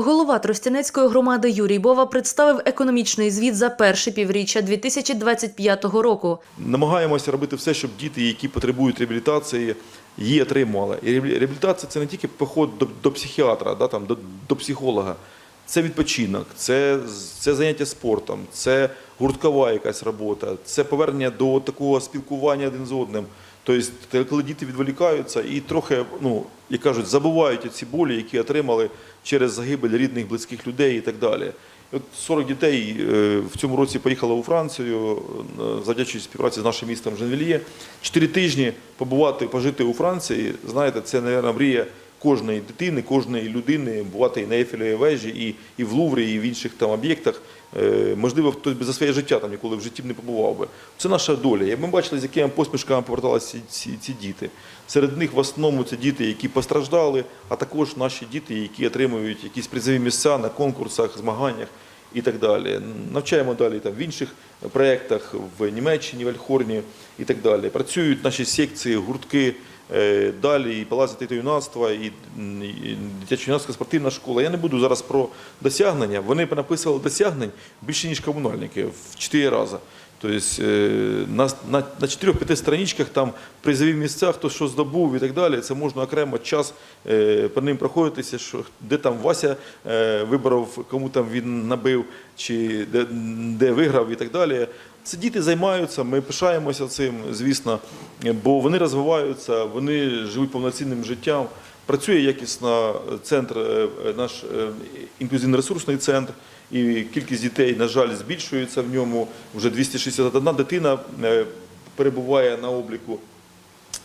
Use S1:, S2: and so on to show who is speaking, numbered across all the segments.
S1: Голова Тростянецької громади Юрій Бова представив економічний звіт за перше півріччя 2025 року.
S2: Намагаємося робити все, щоб діти, які потребують реабілітації, її отримували. І реабілі- реабілітація це не тільки поход до, до психіатра, да, там, до, до психолога. Це відпочинок, це, це заняття спортом, це гурткова якась робота, це повернення до такого спілкування один з одним. Тобто, коли діти відволікаються і трохи, ну, як кажуть, забувають ці болі, які отримали через загибель рідних, близьких людей і так далі. От 40 дітей е, в цьому році поїхало у Францію, е, завдячуючи співпраці з нашим містом Женвільє. Чотири тижні побувати, пожити у Франції, знаєте, це, мабуть, мрія кожної дитини, кожної людини бувати і на Ейфелевій вежі, і, і в Луврі, і в інших там об'єктах. Е, Можливо, хтось би за своє життя там ніколи в житті не побував би. Це наша доля. І ми бачили, з якими посмішками поверталися ці, ці діти. Серед них в основному це діти, які постраждали, а також наші діти, які отримують якісь призові місця на конкурсах, змаганнях і так далі. Навчаємо далі там в інших проєктах в Німеччині, в Альхорні і так далі. Працюють наші секції, гуртки. Е, Далі і Палац дітей юнацтва, і, м, і дитячо-юнацька спортивна школа. Я не буду зараз про досягнення. Вони написали досягнень більше, ніж комунальники в чотири рази. Тобто е, на, на, на 4-5 страничках там призові місця, хто що здобув і так далі. Це можна окремо час е, по ним проходитися, що де там Вася е, вибрав, кому там він набив, чи де, де виграв і так далі. Це діти займаються, ми пишаємося цим, звісно, бо вони розвиваються, вони живуть повноцінним життям. Працює якісно центр, е, наш е, інклюзивно-ресурсний центр, і кількість дітей, на жаль, збільшується в ньому. Вже 261 дитина е, перебуває на обліку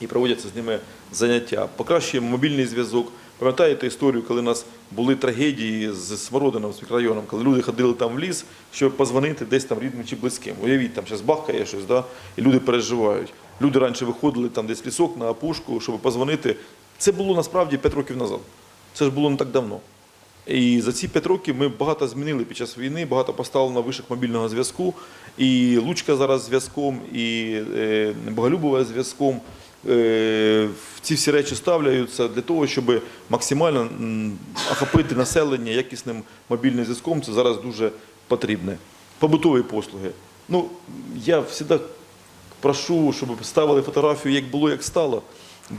S2: і проводяться з ними заняття. Покращуємо мобільний зв'язок. Пам'ятаєте історію, коли у нас були трагедії з Смородином, з мікрорайоном, коли люди ходили там в ліс, щоб позвонити десь там рідним чи близьким. Уявіть, там зараз бахкає щось, да? і люди переживають. Люди раніше виходили там десь в лісок на опушку, щоб позвонити. Це було насправді 5 років назад. Це ж було не так давно. І за ці 5 років ми багато змінили під час війни, багато поставили на вишах мобільного зв'язку. І Лучка зараз зв'язком, і е, Боголюбова зв'язком. Е, ці всі речі ставляються для того, щоб максимально охопити населення якісним мобільним зв'язком. Це зараз дуже потрібне. Побутові послуги. Ну, я завжди прошу, щоб ставили фотографію, як було, як стало.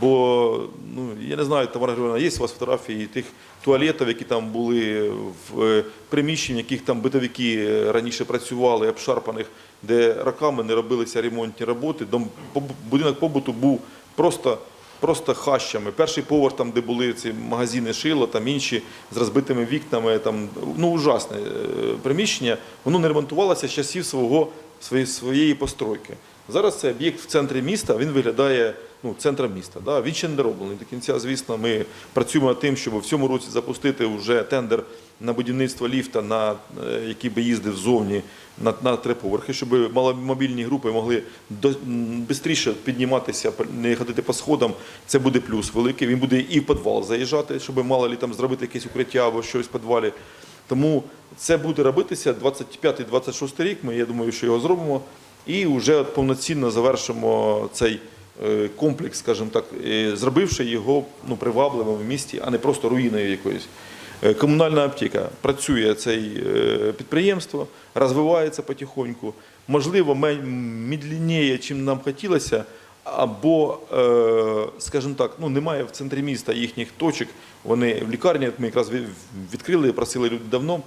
S2: Бо ну я не знаю, Тамара Григорівна, є у вас фотографії тих туалетів, які там були в е, приміщенні, яких там битовики е, раніше працювали, обшарпаних, де роками не робилися ремонтні роботи. Дом будинок побуту був просто. Просто хащами. Перший поверх, там, де були ці магазини шила, там інші з розбитими вікнами, там ну ужасне е, приміщення. Воно не ремонтувалося з часів свого своєї, своєї постройки. Зараз це об'єкт в центрі міста, він виглядає ну, центром міста. Да? Ще не дороблений до кінця. Звісно, ми працюємо над тим, щоб в цьому році запустити вже тендер на будівництво ліфта, на, е, який би їздив ззовні на, на три поверхи, щоб маломобільні групи могли швидше підніматися, не ходити по сходам. Це буде плюс великий. Він буде і в підвал заїжджати, щоб мало лі там зробити якесь укриття або щось в підвалі. Тому це буде робитися 25-26 рік. Ми я думаю, що його зробимо. І вже повноцінно завершимо цей комплекс, скажімо так, е, зробивши його ну, привабливим в місті, а не просто руїною якоюсь. Е, Комунальна аптека працює це е, підприємство, розвивається потихоньку. Можливо, медленніше, чим нам хотілося, або, е, скажімо так, ну немає в центрі міста їхніх точок. Вони в лікарні, ми якраз відкрили, просили люди давно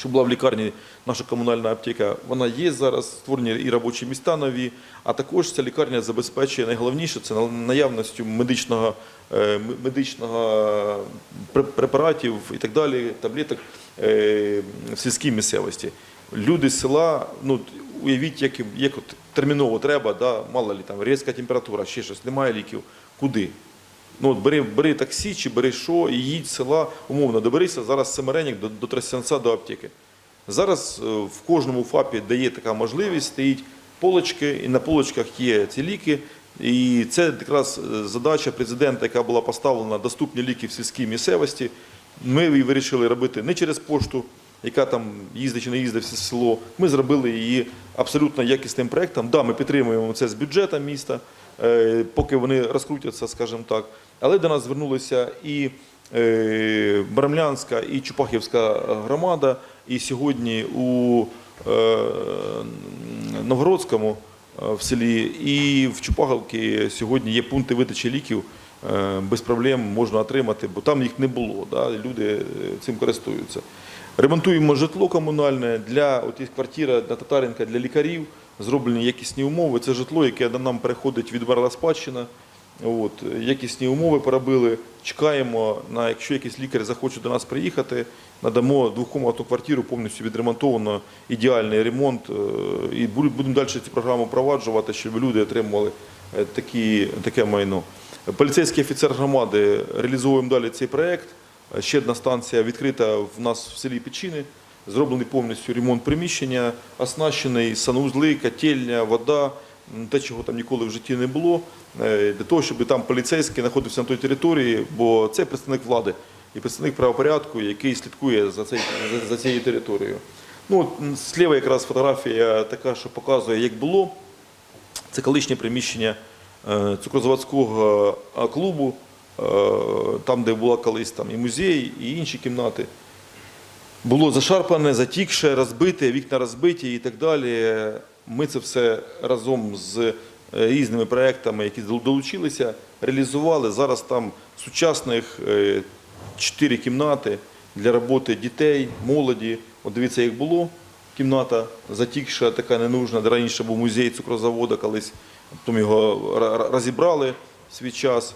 S2: щоб була в лікарні наша комунальна аптека. Вона є зараз, створені і робочі міста нові, а також ця лікарня забезпечує найголовніше це наявністю медичного, е, медичного препаратів і так далі, таблеток е, в сільській місцевості. Люди з села, ну уявіть, як, як от терміново треба, да, мало лі там різка температура, ще щось, немає ліків. Куди? Ну, от бери, бери таксі чи бери що і їдь з села, умовно, доберися зараз Семеренік до, до Тростянця, до аптеки. Зараз е, в кожному ФАПі дає така можливість, стоїть полочки, і на полочках є ці ліки. І це якраз е, задача президента, яка була поставлена доступні ліки в сільській місцевості. Ми її вирішили робити не через пошту, яка там їздить чи не їздить в село. Ми зробили її абсолютно якісним проєктом. Да, ми підтримуємо це з бюджету міста, е, поки вони розкрутяться, скажімо так. Але до нас звернулися і е, Барамлянська і Чупахівська громада. І сьогодні у е, Новгородському е, в селі і в Чупаховці сьогодні є пункти видачі ліків. Без проблем можна отримати, бо там їх не було. Да? Люди цим користуються. Ремонтуємо житло комунальне для от є квартира на Татаренка для лікарів, зроблені якісні умови. Це житло, яке нам переходить від Верла спадщина. От, якісні умови поробили. Чекаємо на якщо якийсь лікар захоче до нас приїхати, надамо двохкомнатну квартиру повністю відремонтовано, ідеальний ремонт. е, І будемо далі цю програму впроваджувати, щоб люди отримували е, такі, таке майно. Поліцейський офіцер громади реалізовуємо далі цей проект. Ще одна станція відкрита в нас в селі Печіни. Зроблений повністю ремонт приміщення, оснащений санузли, котельня, вода, те, чого там ніколи в житті не було, е, для того, щоб там поліцейський знаходився на той території, бо це представник влади і представник правопорядку, який слідкує за, цей, за, за цією територією. Ну, м, якраз фотографія така, що показує, як було. Це колишнє приміщення е, цукрозаводського е, клубу, там, де була колись там і музей, і інші кімнати. Було зашарпане, затікше, розбите, вікна розбиті і так далі. Ми це все разом з е, різними проектами, які долучилися, реалізували. Зараз там сучасних е, чотири кімнати для роботи дітей, молоді. От дивіться, як було. Кімната затікша, така ненужна, де раніше був музей цукрозаводу колись, потім його ра- ра- розібрали свій час.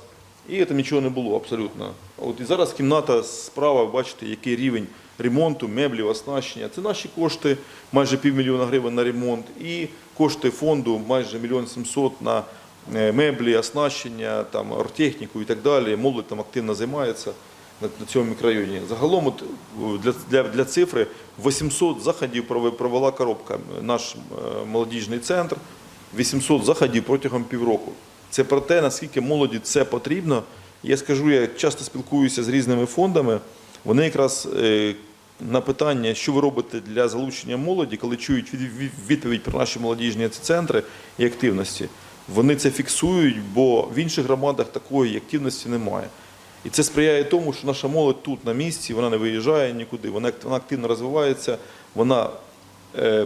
S2: І там нічого не було абсолютно. От і зараз кімната справа, бачите, який рівень ремонту, меблів, оснащення. Це наші кошти, майже півмільйона гривень на ремонт, і кошти фонду майже мільйон сімсот на е, меблі, оснащення, там, оргтехніку і так далі. Молодь там активно займається на, цьому мікрорайоні. Загалом от, для, для, для цифри 800 заходів прове- провела коробка, наш е, молодіжний центр. 800 заходів протягом півроку. Це про те, наскільки молоді це потрібно. Я скажу, я часто спілкуюся з різними фондами. Вони якраз е, на питання, що ви робите для залучення молоді, коли чують від- від- відповідь про наші молодіжні центри і активності, вони це фіксують, бо в інших громадах такої активності немає. І це сприяє тому, що наша молодь тут на місці, вона не виїжджає нікуди, вона, активно розвивається, вона е,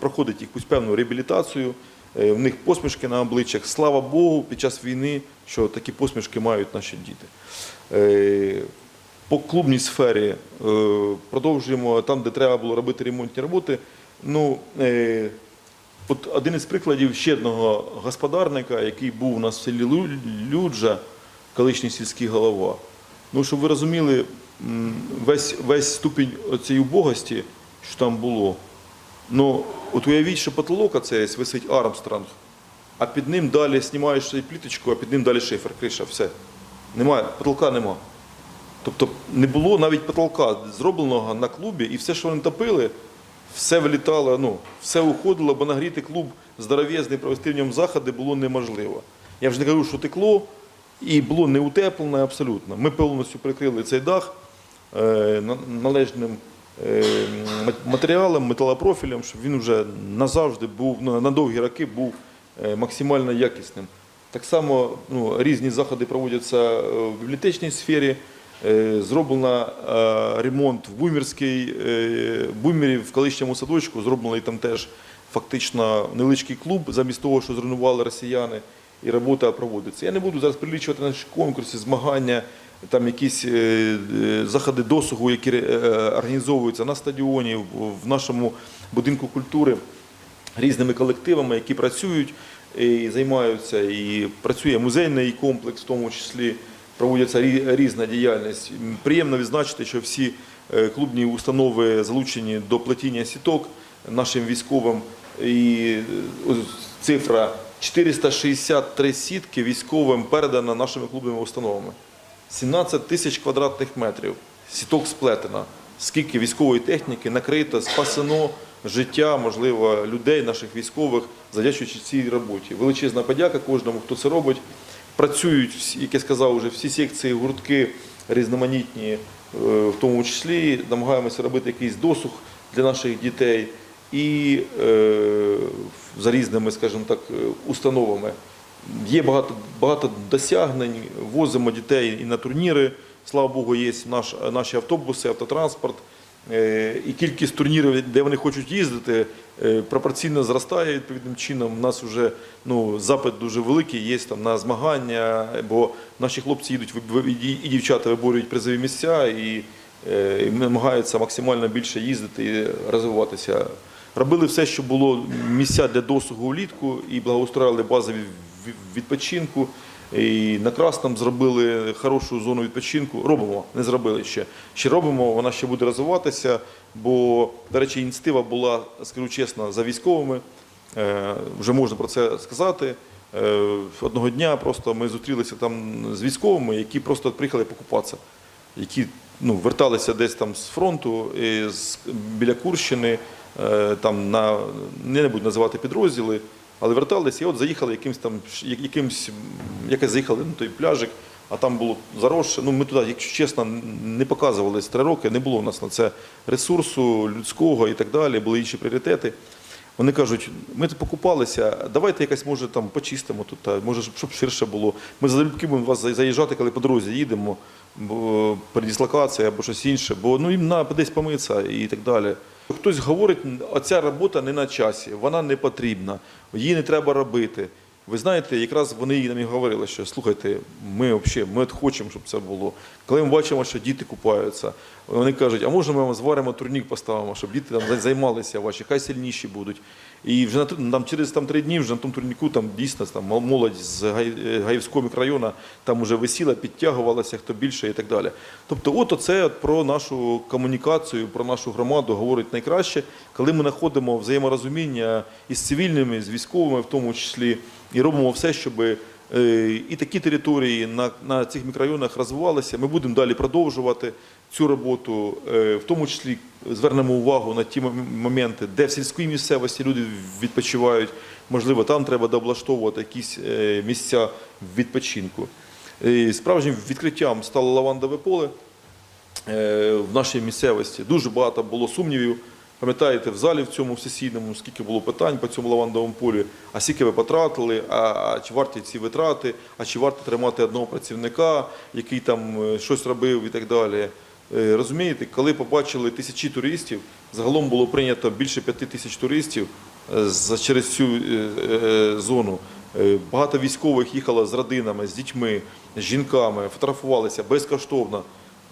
S2: проходить якусь певну реабілітацію, в них посмішки на обличчях. Слава Богу, під час війни, що такі посмішки мають наші діти. Е, По клубній сфері е, продовжуємо там, де треба було робити ремонтні роботи. Ну, е, От один із прикладів ще одного господарника, який був у нас в селі Люджа, колишній сільський голова. Ну, щоб ви розуміли, весь, весь ступінь цієї убогості, що там було. Ну, от уявіть, що потолок оцей висить Армстронг, а під ним далі знімаєш пліточку, а під ним далі шифер, криша, все. Немає, потолка нема. Тобто не було навіть потолка зробленого на клубі, і все, що вони топили, все вилітало, ну, все уходило, бо нагріти клуб здоров'язний, провести в ньому заходи було неможливо. Я вже не кажу, що текло, і було не утеплене абсолютно. Ми повністю прикрили цей дах е, належним матеріалом, металопрофілем, щоб він вже назавжди був, ну, на довгі роки був е, максимально якісним. Так само ну, різні заходи проводяться е, в бібліотечній сфері. Е, Зроблено е, ремонт в Бумірській, е, Бумері в колишньому садочку, зроблений там теж фактично невеличкий клуб, замість того, що зруйнували росіяни, і робота проводиться. Я не буду зараз прилічувати наші конкурси, змагання, там якісь е, е, заходи досугу, які е, організовуються на стадіоні, в- нашому будинку культури різними колективами, які працюють і займаються, і працює музейний комплекс, в тому числі проводиться рі- різна діяльність. Приємно відзначити, що всі клубні установи залучені до плетіння сіток нашим військовим. І цифра 463 сітки військовим передана нашими клубними установами. 17 тисяч квадратних метрів сіток сплетено. Скільки військової техніки накрито, спасено життя, можливо, людей, наших військових, завдячуючи цій роботі. Величезна подяка кожному, хто це робить. Працюють, як я сказав, вже всі секції, гуртки різноманітні, е, в тому числі намагаємося робити якийсь досуг для наших дітей і е, за різними, скажімо так, установами. Є багато, багато досягнень, возимо дітей і на турніри Слава Богу, є наш, наші автобуси, автотранспорт. Е, І кількість турнірів, де вони хочуть їздити, е, пропорційно зростає відповідним чином. У нас вже ну, запит дуже великий, є там на змагання, бо наші хлопці їдуть і дівчата виборюють призові місця і, е, і намагаються максимально більше їздити і розвиватися. Робили все, що було місця для досугу влітку, і благоустроїли бази від- відпочинку. І на Красному зробили хорошу зону відпочинку. Робимо, не зробили ще. Ще робимо, вона ще буде розвиватися, бо, до речі, ініціатива була, скажу чесно, за військовими. Е, Вже можна про це сказати. Е, Одного дня просто ми зустрілися там з військовими, які просто приїхали покупатися, які ну, верталися десь там з фронту, з, біля Курщини, е, там на, не буду називати підрозділи, але верталися і от заїхали якимсь там, якимсь, якось заїхали на той пляжик, а там було заросше. Ну, ми туди, якщо чесно, не показувались три роки, не було у нас на це ресурсу людського і так далі, були інші пріоритети. Вони кажуть, ми тут покупалися, давайте якось може там почистимо тут, може, щоб- ширше було. Ми залюбки будемо вас заїжджати, коли по дорозі їдемо, передислокація або щось інше, бо ну, їм треба десь помитися і так далі. Хтось говорить, оця робота не на часі, вона не потрібна, її не треба робити. Ви знаєте, якраз вони нам і говорили, що слухайте, ми взагалі, ми хочемо, щоб це було. Коли ми бачимо, що діти купаються, вони кажуть, а може ми вам зваримо турнік поставимо, щоб діти там зай- займалися ваші, хай сильніші будуть. І вже на там, через там, три дні вже на тому турніку там дійсно там, молодь з е, Гаївського мікрорайону там вже висіла, підтягувалася, хто більше і так далі. Тобто, от оце про нашу комунікацію, про нашу громаду говорить найкраще, коли ми знаходимо взаєморозуміння із цивільними, з військовими в тому числі, і робимо все, щоб і такі території на, на цих мікрорайонах розвивалися. Ми будемо далі продовжувати цю роботу, е, в тому числі звернемо увагу на ті моменти, де в сільській місцевості люди відпочивають. Можливо, там треба дооблаштовувати якісь е, місця відпочинку. Справжнім відкриттям стало лавандове поле е, в нашій місцевості. Дуже багато було сумнівів. Пам'ятаєте, в залі в цьому сесійному, скільки було питань по цьому лавандовому полі, а скільки ви потратили, а, а чи варті ці витрати, а чи варто тримати одного працівника, який там е, щось робив і так далі. Е, Розумієте, коли побачили тисячі туристів, загалом було прийнято більше п'яти тисяч туристів е, за- через цю зону. Багато військових їхало з родинами, з дітьми, з жінками, фотографувалися безкоштовно.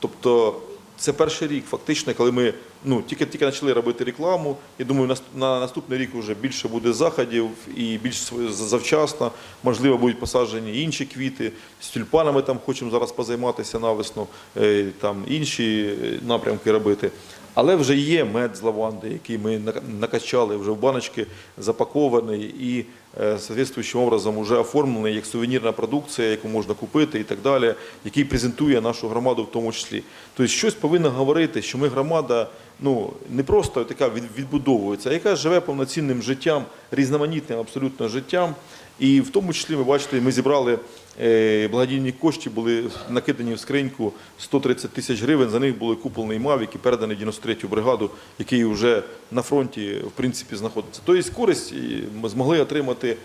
S2: Тобто це перший рік, фактично, коли ми ну, тільки, тільки почали робити рекламу. Я думаю, на наступний рік вже більше буде заходів і більш завчасно. Можливо, будуть посаджені інші квіти. З тюльпанами там хочемо зараз позайматися навесну, е, там інші е, напрямки робити. Але вже є мед з лаванди, який ми накачали вже в баночки, запакований і е, соответствуючим образом вже оформлений як сувенірна продукція, яку можна купити і так далі, який презентує нашу громаду в тому числі. Тобто щось повинно говорити, що ми громада ну, не просто така відбудовується, а яка живе повноцінним життям, різноманітним абсолютно життям. І в тому числі, ви бачите, ми зібрали е, благодійні кошти, були накидані в скриньку 130 тисяч гривень. За них були куплені Мавік і передані 93-ю бригаду, який вже на фронті в принципі знаходиться. Тобто користь ми змогли отримати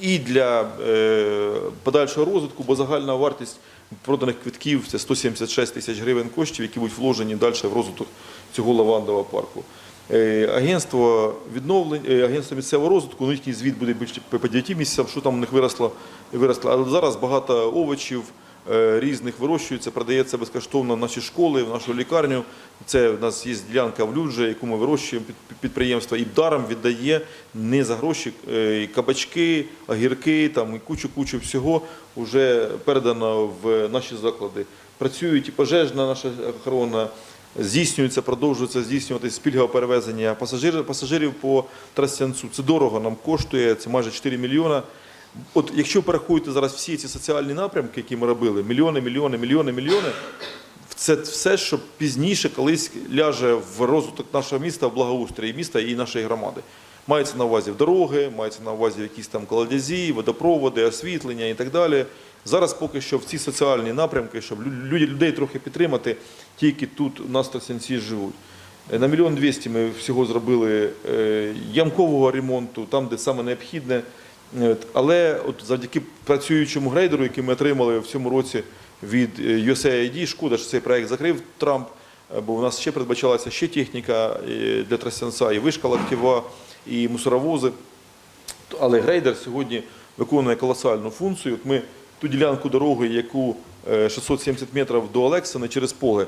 S2: і для е, подальшого розвитку, бо загальна вартість проданих квитків це 176 тисяч гривень коштів, які будуть вложені далі в розвиток цього лавандового парку. Е, Агентство відновлень, е, агентство місцевого розвитку, ну, їхній звіт буде більше по 9 місяцям, що там у них виросло, виросло. Але зараз багато овочів е, різних вирощується, продається безкоштовно в наші школи, в нашу лікарню. Це в нас є ділянка в Люджі, яку ми вирощуємо під під- підприємство, і даром віддає не за гроші кабачки, огірки, там і кучу-кучу всього вже передано в наші заклади. Працюють і пожежна наша охорона. Здійснюється, продовжується здійснюватися пільгове перевезення пасажирів, пасажирів по Тростянцю. Це дорого нам коштує, це майже 4 мільйона. От якщо порахуєте зараз всі ці соціальні напрямки, які ми робили, мільйони, мільйони, мільйони, мільйони, це все, що пізніше колись ляже в розвиток нашого міста, в благоустрій міста і нашої громади. Мається на увазі в дороги, мається на увазі якісь там колодязі, водопроводи, освітлення і так далі. Зараз поки що в ці соціальні напрямки, щоб лю- людей трохи підтримати, тільки тут у нас Тростянці живуть. Е, На мільйон двісті ми всього зробили е, ямкового ремонту, там, де саме необхідне. Але от завдяки працюючому грейдеру, який ми отримали в цьому році, від е, USAID. Шкода, що цей проект закрив Трамп, е, бо у нас ще передбачалася ще техніка е, для Тростянця, і вишка лактєва, і мусоровози. Але грейдер сьогодні виконує колосальну функцію. От ми ту ділянку дороги, яку е, 670 метрів до Олексини через поле.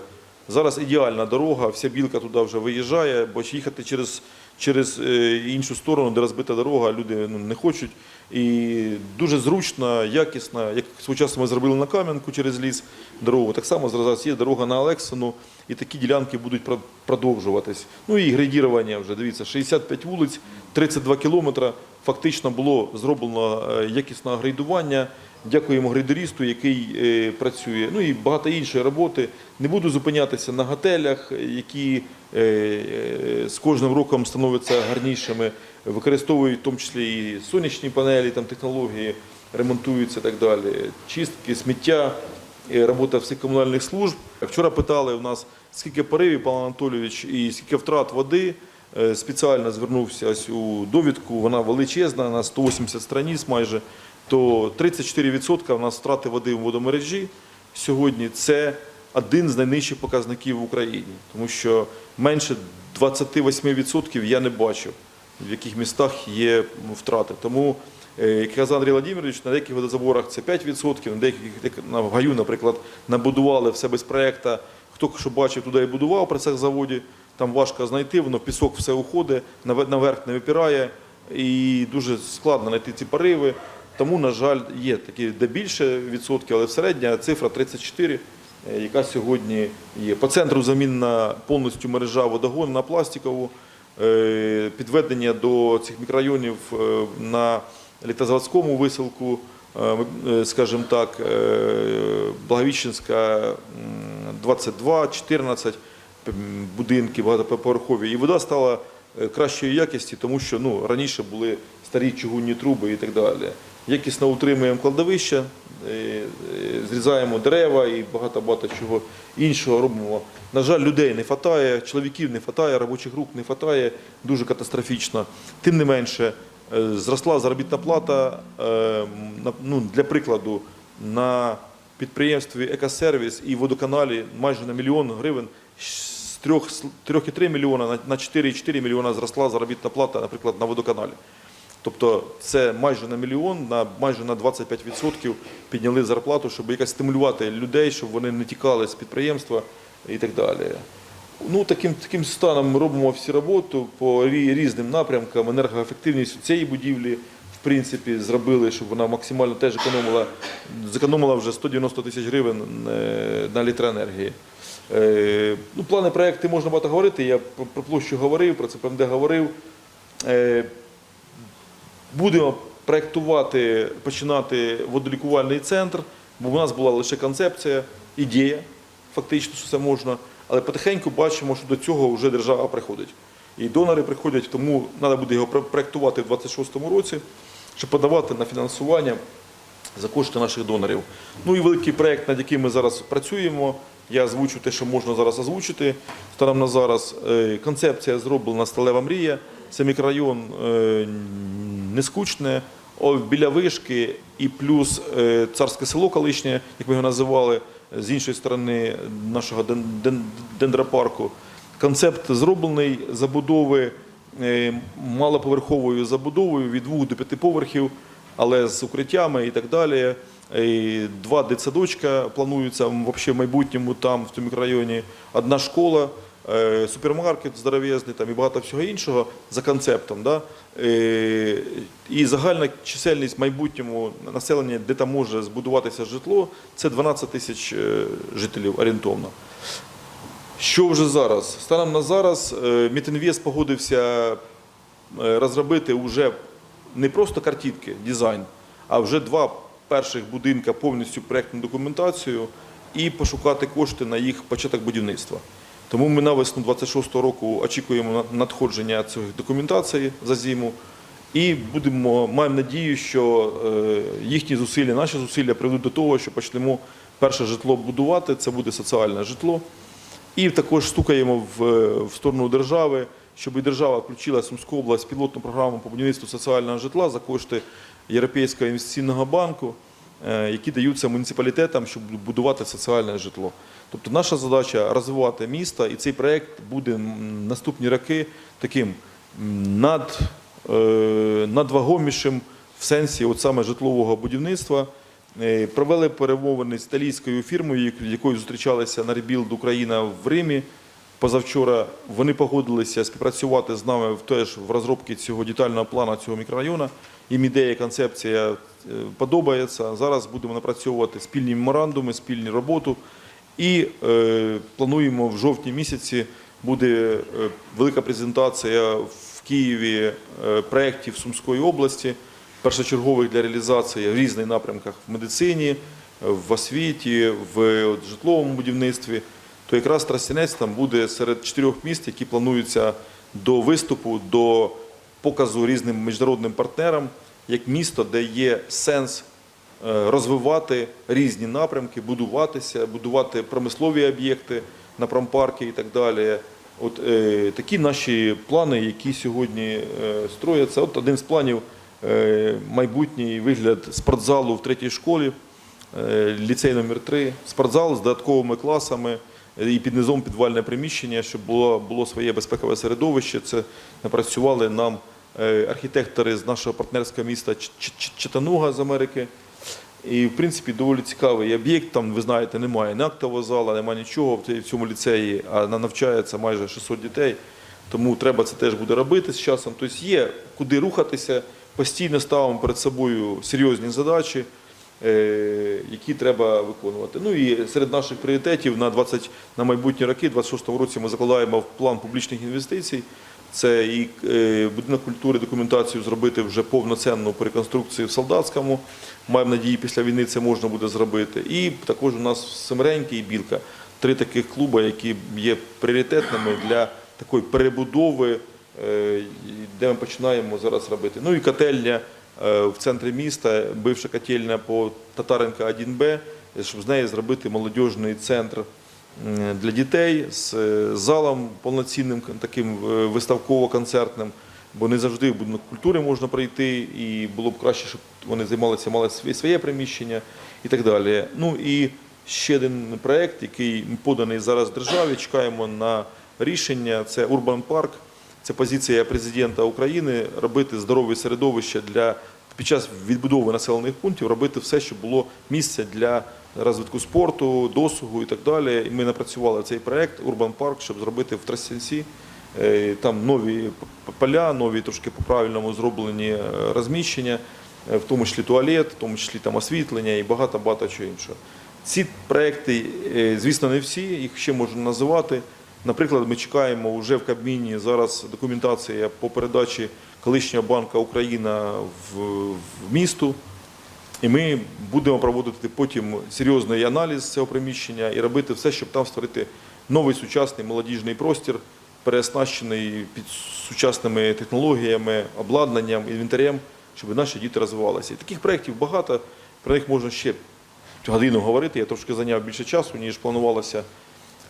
S2: Зараз ідеальна дорога, вся білка туди вже виїжджає, бо їхати через, через е, іншу сторону, де розбита дорога, люди ну, не хочуть. І дуже зручна, якісна, як свого часу ми зробили на Кам'янку через ліс дорогу. Так само зараз є дорога на Олексину, і такі ділянки будуть продовжуватись. Ну і грейдірування вже, дивіться, 65 вулиць, 32 кілометри. Фактично було зроблено е, якісне грейдування. Дякуємо грейдерісту, який е, працює. Ну і багато іншої роботи. Не буду зупинятися на готелях, які е, е, з кожним роком становляться гарнішими, використовують в тому числі і сонячні панелі, там технології ремонтуються і так далі. Чистки, сміття, робота всіх комунальних служб. Вчора питали у нас, скільки поривів, пан Анатолійович, і скільки втрат води. Спеціально звернувся ось у довідку, вона величезна, на 180 страниць майже, то 34% у нас втрати води в водомережі сьогодні це один з найнижчих показників в Україні, тому що менше 28% я не бачив, в яких містах є втрати. Тому, е, як казав Андрій Владимирович, на деяких водозаборах це 5%, на деяких на в Гаю, наприклад, набудували все без проєкту. Хто що бачив, туди і будував при цих заводі. Там важко знайти, воно пісок все уходить, наве- наверх не випирає, і дуже складно знайти ці пориви. Тому, на жаль, є такі де більше відсотків, але середня цифра 34, е, яка сьогодні є. По центру замінена повністю мережа водогону на пластикову, е, підведення до цих мікрорайонів е, на літозаводському висилку, скажімо так, Благовіщенська 22, 14 м, будинки багатоповерхові. І вода стала кращої якості, тому що ну, раніше були старі чугунні труби і так далі. Якісно утримуємо кладовища, е, е, зрізаємо дерева і багато-багато чого іншого робимо. На жаль, людей не вистачає, чоловіків не вистачає, робочих рук не вистачає, дуже катастрофічно. Тим не менше, е, зросла заробітна плата, ну, для прикладу, на підприємстві Екосервіс і водоканалі майже на мільйон гривень з 3,3 мільйона на- на 4,4 мільйона зросла заробітна плата, наприклад, на водоканалі. Тобто це майже на мільйон, на майже на 25% підняли зарплату, щоб якось стимулювати людей, щоб вони не тікали з підприємства і так далі. Ну, таким, таким станом ми робимо всі роботу по різним напрямкам. Енергоефективність цієї будівлі, в принципі, зробили, щоб вона максимально теж економила, зекономила вже 190 тисяч гривень е, на електроенергії. Е, Ну, плани проекти можна багато говорити. Я про про площу говорив, про це ПМД говорив. Будемо проєктувати, починати водолікувальний центр, бо в нас була лише концепція, ідея, фактично, що це можна. Але потихеньку бачимо, що до цього вже держава приходить. І донори приходять, тому треба буде його про- проєктувати в 2026 році, щоб подавати на фінансування за кошти наших донорів. Ну і великий проєкт, над яким ми зараз працюємо. Я озвучу те, що можна зараз озвучити. Станом на зараз е, концепція зроблена сталева мрія. Це мікрорайон е, нескучне, о, біля вишки і плюс е, царське село колишнє, як ми його називали, з іншої сторони нашого ден- ден- дендропарку. Концепт зроблений забудови е, малоповерховою забудовою від двох до п'яти поверхів, але з укриттями і так далі. Два дитсадочка плануються в майбутньому там, в цьому мікрорайоні. Одна школа, супермаркет здоров'язний і багато всього іншого за концептом. Да? Е, І загальна чисельність в майбутньому населення, де там може збудуватися житло, це 12 тисяч е, жителів орієнтовно. Що вже зараз? Станом на зараз е, Мітінвест погодився е, розробити вже не просто картинки, дизайн, а вже два перших будинка повністю проєктну документацію і пошукати кошти на їх початок будівництва. Тому ми на весну 26-го року очікуємо на- надходження цієї документації за зиму. І будемо, маємо надію, що е, їхні зусилля, наші зусилля приведуть до того, що почнемо перше житло будувати. Це буде соціальне житло. І також стукаємо в, в сторону держави, щоб і держава включила Сумську область пілотну програму по будівництву соціального житла за кошти Європейського інвестиційного банку. Е, які даються муніципалітетам, щоб будувати соціальне житло. Тобто наша задача розвивати місто, і цей проєкт буде наступні роки таким над, е, надвагомішим в сенсі от саме житлового будівництва. Е, Провели перемовини з італійською фірмою, якою зустрічалися на Rebuild Україна в Римі. Позавчора вони погодилися співпрацювати з нами теж в розробці цього детального плану цього мікрорайону. Їм ідея, концепція е, подобається. Зараз будемо напрацьовувати спільні меморандуми, спільну роботу. І е, плануємо в жовтні місяці буде е, велика презентація в Києві е, проєктів Сумської області, першочергових для реалізації в різних напрямках в медицині, в освіті, в житловому будівництві. То якраз Тростянець там буде серед чотирьох міст, які плануються до виступу, до показу різним міжнародним партнерам, як місто, де є сенс е, розвивати різні напрямки, будуватися, будувати промислові об'єкти на промпарки і так далі. От е, такі наші плани, які сьогодні е, строяться. От один з планів е, майбутній вигляд спортзалу в третій школі, е, ліцей номер 3 спортзал з додатковими класами і під низом підвальне приміщення, щоб було, було своє безпекове середовище. Це напрацювали нам е, архітектори з нашого партнерського міста Читануга з Америки. І, в принципі, доволі цікавий об'єкт. Там, ви знаєте, немає ні актового зала, немає нічого в цьому ліцеї, а навчається майже 600 дітей. Тому треба це теж буде робити з часом. Тобто є куди рухатися, постійно ставимо перед собою серйозні задачі, які треба виконувати. Ну і серед наших пріоритетів на 20 на майбутні роки, 26-му році, ми закладаємо в план публічних інвестицій. Це і е, будинок культури, документацію зробити вже повноцінну по реконструкції в Солдатському. Маємо надії, після війни це можна буде зробити. І також у нас Семереньки і Білка. Три таких клуби, які є пріоритетними для такої перебудови, е, де ми починаємо зараз робити. Ну і котельня е, в центрі міста, бивша котельня по Татаренка 1Б, щоб з неї зробити молодіжний центр для дітей з е, залом повноцінним таким е, виставково-концертним. Бо не завжди в будинок культури можна прийти, і було б краще, щоб вони займалися, мали своє- приміщення і так далі. Ну і ще один проєкт, який поданий зараз державі. Чекаємо на рішення. Це Урбан Парк. Це позиція президента України робити здорове середовище для під час відбудови населених пунктів, робити все, щоб було місце для розвитку спорту, досугу і так далі. І ми напрацювали цей проєкт Урбан Парк, щоб зробити в Тростянці. Е, Там нові поля, нові трошки по-правильному зроблені е, розміщення, е, в тому числі туалет, в тому числі там освітлення і багато-багато чого іншого. Ці проекти, звісно, не всі, їх ще можна називати. Наприклад, ми чекаємо вже в Кабміні зараз документація по передачі колишнього банка Україна в, в місту. І ми будемо проводити потім серйозний аналіз цього приміщення і робити все, щоб там створити новий сучасний молодіжний простір, переоснащений під сучасними технологіями, обладнанням, інвентарем, щоб наші діти розвивалися. І таких проєктів багато, про них можна ще годину говорити. Я трошки зайняв більше часу, ніж планувалося.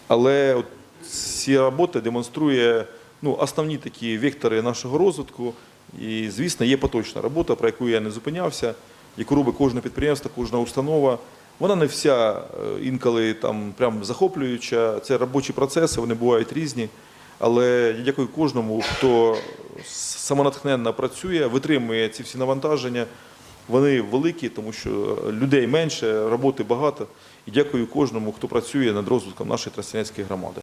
S2: Але от ці роботи демонструє ну, основні такі вектори нашого розвитку. І, звісно, є поточна робота, про яку я не зупинявся, яку робить кожне підприємство, кожна установа. Вона не вся е, інколи там прям захоплююча. Це робочі процеси, вони бувають різні. Але я дякую кожному, хто самонатхненно працює, витримує ці всі навантаження. Вони великі, тому що людей менше, роботи багато. І дякую кожному, хто працює над розвитком нашої Тростянецької громади.